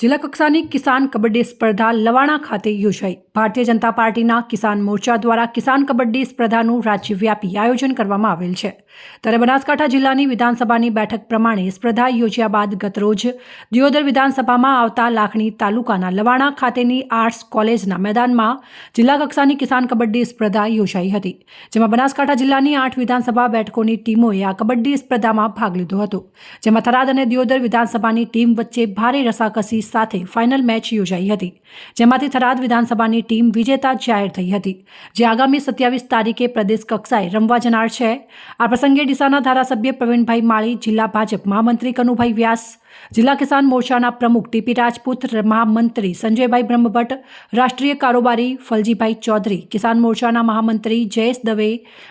જિલ્લા કક્ષાની કિસાન કબડ્ડી સ્પર્ધા લવાણા ખાતે યોજાઈ. ભારતીય જનતા પાર્ટીના કિસાન મોરચા દ્વારા કિસાન કબડ્ડી સ્પર્ધાનું રાજ્યવ્યાપી આયોજન કરવામાં આવેલ છે. ત્યારે બનાસકાંઠા જિલ્લાની વિધાનસભાની બેઠક પ્રમાણે સ્પર્ધા યોજ્યા બાદ ગતરોજ દિયોદર વિધાનસભામાં આવતા લાખણી તાલુકાના લવાણા ખાતેની આર્ટ્સ કોલેજના મેદાનમાં જિલ્લા કક્ષાની કિસાન કબડ્ડી સ્પર્ધા યોજાઈ હતી, જેમાં બનાસકાંઠા જિલ્લાની આઠ વિધાનસભા બેઠકોની ટીમોએ આ કબડ્ડી સ્પર્ધામાં ભાગ લીધો હતો. જેમાં થરાદ અને દિયોદર વિધાનસભાની ટીમ વચ્ચે ભારે રસાકસી સાથે ફાઇનલ મેચ યોજાઈ હતી. જેમાંથી થરાદ વિધાનસભાની ટીમ વિજેતા જાહેર થઈ હતી. જે આગામી સત્યાવીસ તારીખે પ્રદેશ કક્ષાએ રમવા જનાર છે. આ પ્રસંગે ડીસાના ધારાસભ્ય પ્રવીણભાઈ માળી, જિલ્લા ભાજપ મહામંત્રી કનુભાઈ વ્યાસ, જિલ્લા કિસાન મોરચાના પ્રમુખ ટીપી રાજપૂત, મહામંત્રી સંજયભાઈ બ્રહ્મભટ્ટ, રાષ્ટ્રીય કારોબારી ફલજીભાઈ ચૌધરી, કિસાન મોરચાના મહામંત્રી જયેશ દવે,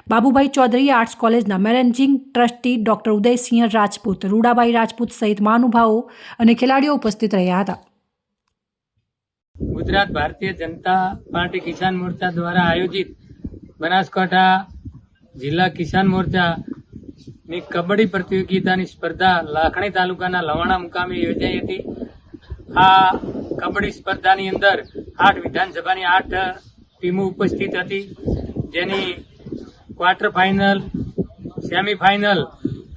બાબુભાઈ ચૌધરી, આર્ટ્સ કોલેજના managing trustee doctor Udaysinh Rajput, Rudabhai Rajput સહિત મહાનુભાવો અને ખેલાડીઓ ઉપસ્થિત રહ્યા હતા. ગુજરાત ભારતીય જનતા પાર્ટી કિસાન મોરચા દ્વારા આયોજિત બનાસકાંઠા જિલ્લા કિસાન મોરચા ની કબડ્ડી પ્રતિયોગિતાની સ્પર્ધા લાખણી તાલુકાના લવાણા મુકામે યોજાઈ હતી. આ કબડ્ડી સ્પર્ધાની અંદર આઠ વિધાનસભાની આઠ ટીમો ઉપસ્થિત હતી. જેની ક્વાર્ટર ફાઇનલ, સેમીફાઇનલ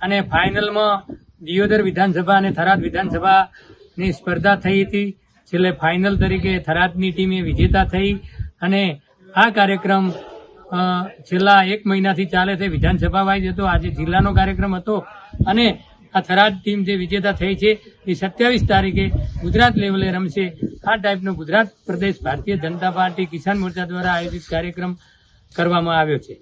અને ફાઇનલમાં દિયોદર વિધાનસભા અને થરાદ વિધાનસભાની સ્પર્ધા થઈ હતી. છેલ્લે ફાઇનલ તરીકે થરાદની ટીમે વિજેતા થઈ અને આ કાર્યક્રમ છેલ્લા એક મહિનાથી ચાલે છે. વિધાનસભા વાઇઝ હતો. આજે જિલ્લાનો કાર્યક્રમ હતો અને આ થરાદ ટીમ જે વિજેતા થઈ છે એ સત્યાવીસ તારીખે ગુજરાત લેવલે રમશે. આ ટાઈપનો ગુજરાત પ્રદેશ ભારતીય જનતા પાર્ટી કિસાન મોરચા દ્વારા આયોજિત કાર્યક્રમ કરવામાં આવ્યો છે.